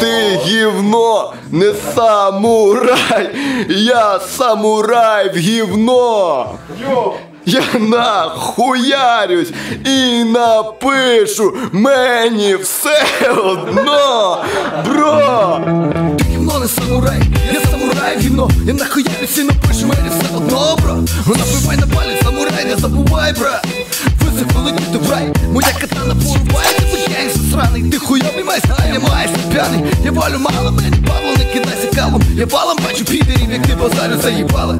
Ти гівно, не самурай! Я самурай в гівно! Я нахуярюсь і напишу мені все одно, бро! Ти гімно не самурай, я самурай гімно Я нахуярюсь і напишу мені все одно, бро Напивай на палі, самурай, не забувай, бра Високо летіти в рай, моя Ти сраний, ти хуйовий майстер, а я майстер п'яний. Я валю мало, мені Павло, не кидайся калом Я валом бачу підерів, як ти базарю заїбала.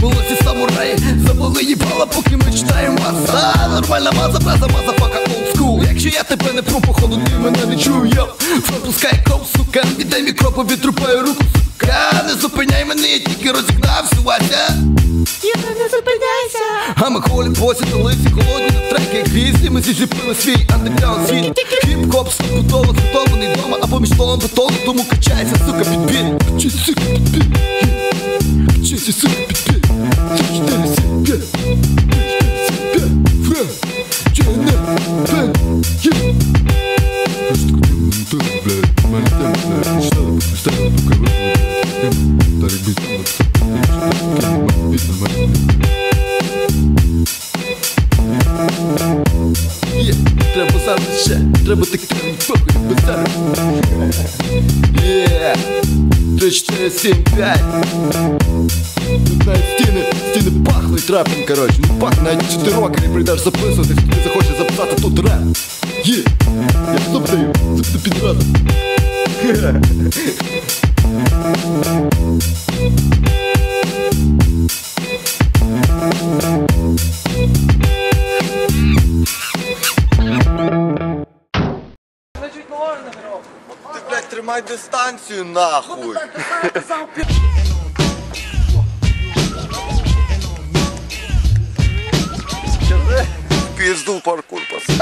Волосі самураї, завали їбала, поки ми читаємо маса Нормальна маза, браза, маза, old school. Якщо я тебе не про походу, ти мене не чую, йо Пропускай кров, сука, віддай мікропу, відтрупаю руку, сука. Не зупиняй мене, я тільки розігнався, Вася. Юра, не зупиняйся. А ми холі посі лисі холодні на треки, як грізні. Ми зіжипили свій андеграунд світ. Хіп-хоп стопудово зготований дома А поміж столом бетону, тому качайся, сука, підбір Качайся, сука, підбір. Качайся, сука, підбір треба зараз ще, треба таке, похуй, базар. Є, три, чотири, сім, п'ять. Тут навіть стіни, стіни пахли трапом, коротше. Ну пах, навіть чи ти рокер і прийдеш записувати, хто не захоче записати тут реп. Є, я стоп даю, це ти підрада. Тримай дистанцію нахуй. Пізду паркур пас.